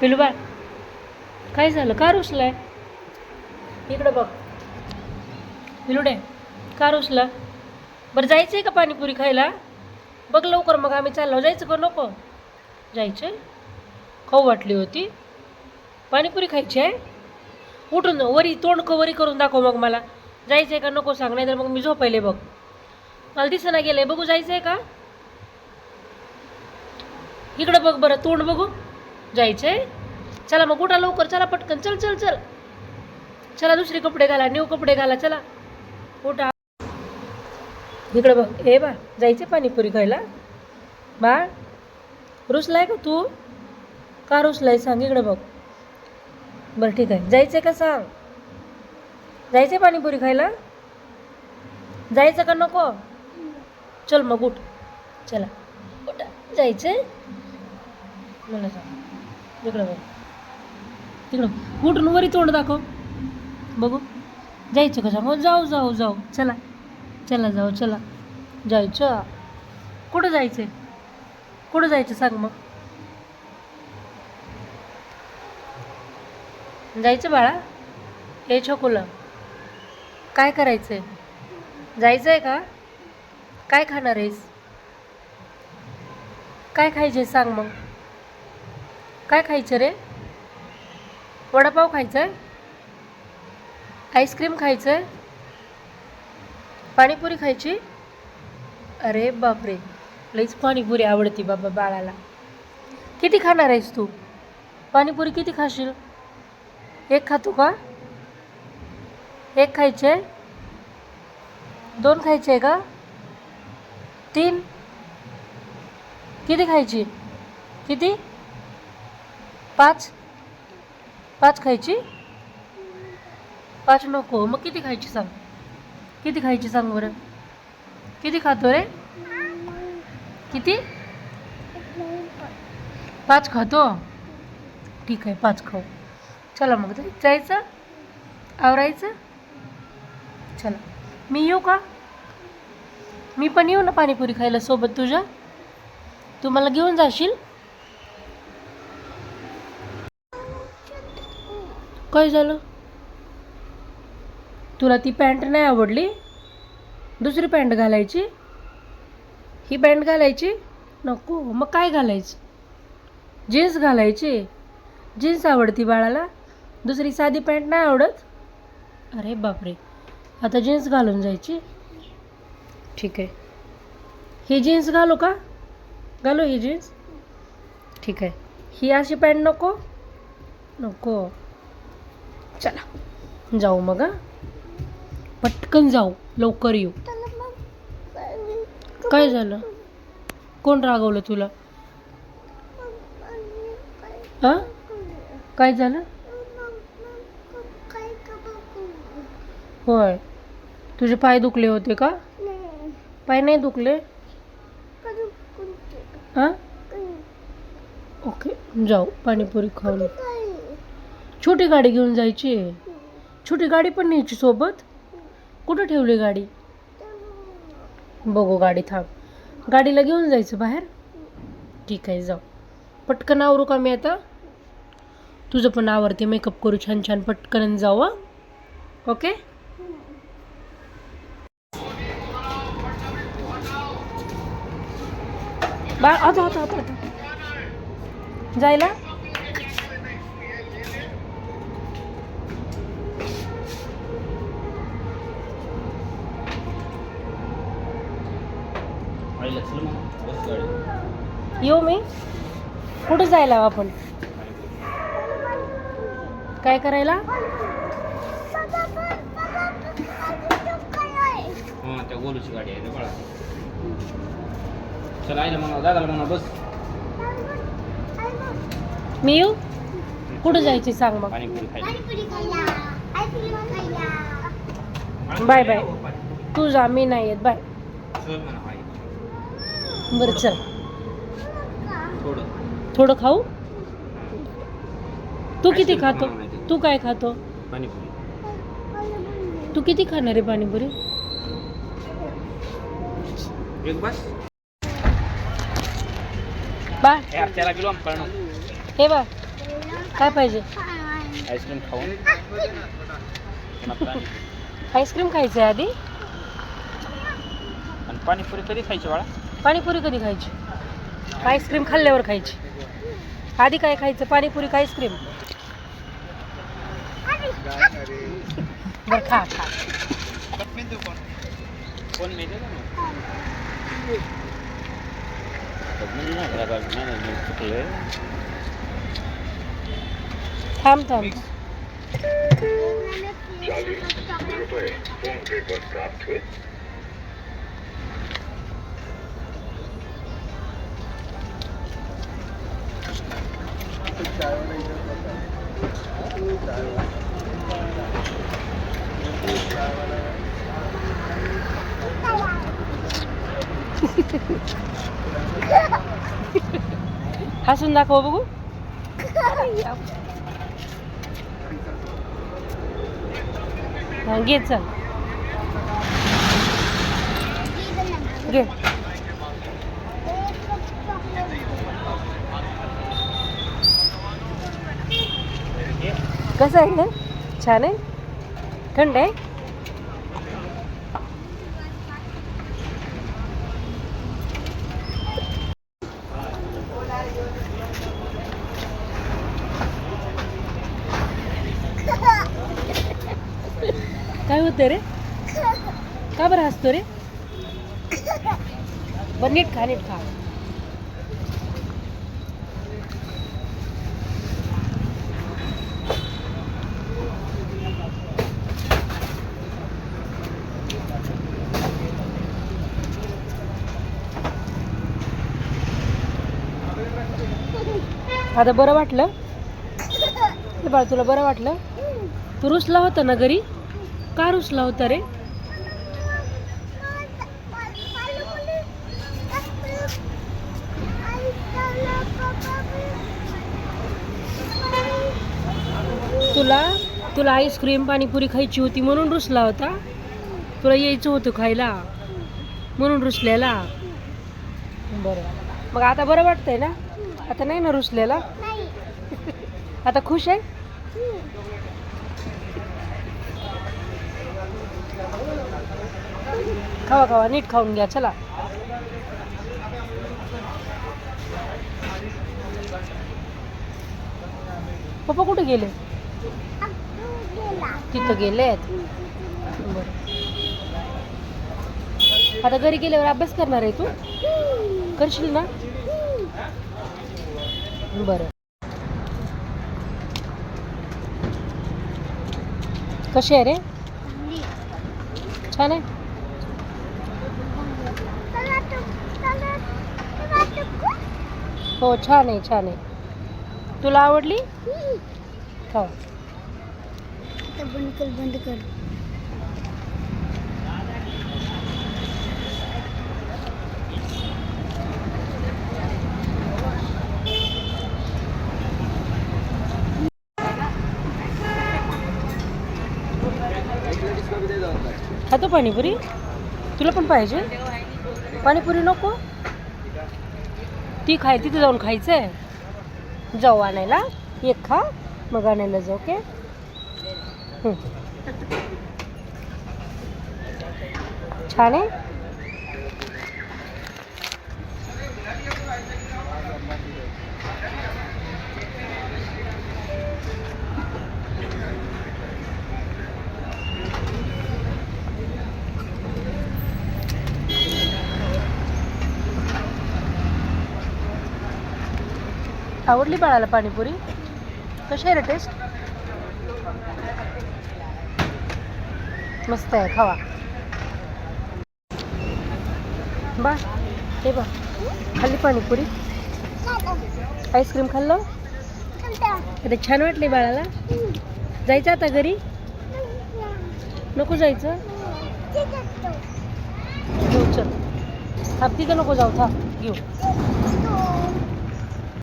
पिलू बाळ. काय झालं? का रुसलाय? इकडं बघ. पिलुडे का रुसला? बरं जायचं आहे का पाणीपुरी खायला? बघ लवकर मग आम्ही चाललो. जायचं का नको? जायचं खाऊ वाटली होती. पाणीपुरी खायची आहे? उठून वरी तोंड क वरी करून दाखव मग मला. जायचं आहे का नको सांग नाही तर मग मी झोपायले बघ. मला दिसना गेलंय. बघू जायचं आहे का? इकडं बघ बरं तोंड बघू. जायचं आहे चला मग उठा लवकर चला पटकन चल चल चल. चला दुसरे कपडे घाला न्यू कपडे घाला चला. उठा. इकडं बघ ए बा जायचे पाणीपुरी खायला. बा रुसलाय का तू? का रुसलाय सांग इकडं बघ. बरं ठीक आहे. जायचं का सांग? जायचं पाणीपुरी खायला? जायचं का नको? चल मग उठ. चला. उठा. जायचं मला सांग. इकडं बघ तिकडं. उठून वरी तोंड दाखव. बघू. जायचं का मग जाऊ जाऊ जाऊ. चला. चला जाऊ चला. जायचं. कुठं जायचं कुठं जायचं सांग मग. जायचं बाळा. हे छोकुलं. काय करायचं आहे जायचं आहे का? काय खाणार आहेस? काय खायचे सांग मग. काय खायचं रे? वडापाव खायचं आहे आईस्क्रीम खायचं आहे पाणीपुरी खायची? अरे बापरे लईच पाणीपुरी आवडती बाबा बाळाला. किती खाणार आहेस तू? पाणीपुरी किती खाशील? एक खातो का? एक खायचे दोन खायचे का? तीन? किती खायची? किती? पाच? पाच खायची? पाच नको. मग किती खायची सांग? किती खायची सांग बरं? किती खातो रे? किती? पाच खातो? ठीक आहे पाच खाऊ. चला मग तरी. जायचं? आवरायचं? चला. मी येऊ का? मी पण येऊ ना पाणीपुरी खायला सोबत तुझ्या? तू मला घेऊन जाशील? काय झालं? तुला ती पॅन्ट नाही आवडली? दुसरी पॅन्ट घालायची? ही पॅन्ट घालायची? नको. मग काय घालायची? जीन्स घालायची? जीन्स आवडती बाळाला? दुसरी साधी पॅन्ट नाही आवडत? अरे बापरे. आता जीन्स घालून जायची? ठीक आहे. ही जीन्स घालू का? घालू ही जीन्स? ठीक आहे. ही अशी पॅन्ट नको? नको. चला. जाऊ मग पटकन जाऊ लवकर येऊ. काय झालं? कोण रागवलं तुला? हाँ? काय झालं? होय. तुझे पाय दुखले होते का? पाय नाही दुखले? हाँ? ओके जाऊ पाणीपुरी खाऊन छोटी गाडी घेऊन जायची छोटी गाडी पण न्यायची सोबत? कुठं ठेवली गाडी? बघू गाडी थांब. गाडीला घेऊन जायचं बाहेर? ठीक आहे जाऊ. पटकन आवरू का मी आता? तुझं पण आवडते मेकअप करू छान छान. पटकन जाऊ ओके बा आता आता आता. जायला आईला चल मग बस गाडी येऊ मी. कुठं जायला आपण? काय करायला? हां त्या गोलूची गाडी आहे रे बाळा. चल आईला म्हणा दादाला म्हणा बस. मी येऊ? कुठं जायची सांग मग. Bye bye. तू जा मी नाही येत. बाय. बरं चल. थोडं खाऊ? तू किती खातो? ते. काय खातो? पाणीपुरी. तू किती खाणार आहे पाणीपुरी? बा. हे बा. काय पाहिजे? आईस्क्रीम खाऊन. आईस्क्रीम खायचं आहे आधी पाणीपुरी कधी खायची बाळा? पाणीपुरी कधी खायची? आईस्क्रीम खाल्ल्यावर खायची. आधी काय खायचं? पाणीपुरी का आईस्क्रीम? बरं खा खा. कोण मी देतो ना प्राप्त नाही, नाही, नाही, नाही, चुकलोय. थांब थांब हसून दाखव बघू हा घे चल घे कसं आहे ना? छान आहे? थंड आहे? काय होतं रे? का बरं हसतो रे? बरं नीट खा नीट खा. आता बरं वाटलं? हे बाळ तुला बरं वाटलं? तू रुसला होता ना घरी? का रुसला होता रे? तुला तुला आईस्क्रीम पाणीपुरी खायची होती म्हणून रुसला होता? तुला यायचं होतं खायला? म्हणून रुसलेला? बरं. मग आता बरं वाटतंय ना? आता नाही ना रुसलेला? आता खुश आहे? खावा खावा नीट खाऊन घ्या चला. पप्पा कुठे गेले? तिथं बरं. आता घरी गेल्यावर अभ्यास करणार आहे तू? करशील ना? बरं. कशी आहे रे? छान आहे? हो छान आहे छान आहे. तुला आवडली? हो. बंद कर बंद कर. खातो पाणीपुरी? तुला पण पाहिजे? पाणीपुरी नको? ती खाय तिथे जाऊन खायचं आहे जाऊ आणायला. एक खा मग आणायला जाऊ ओके? छान आहे? आवडली बाळाला पाणीपुरी? कशी आहे रे टेस्ट मस्त आहे खावा. बा हे बा खाल्ली पाणीपुरी. आईस्क्रीम खाल्लं? अरे छान वाटले बाळाला. जायचं आता घरी? नको जायचं? हो चल. हा तिथं नको जाऊ था घेऊ.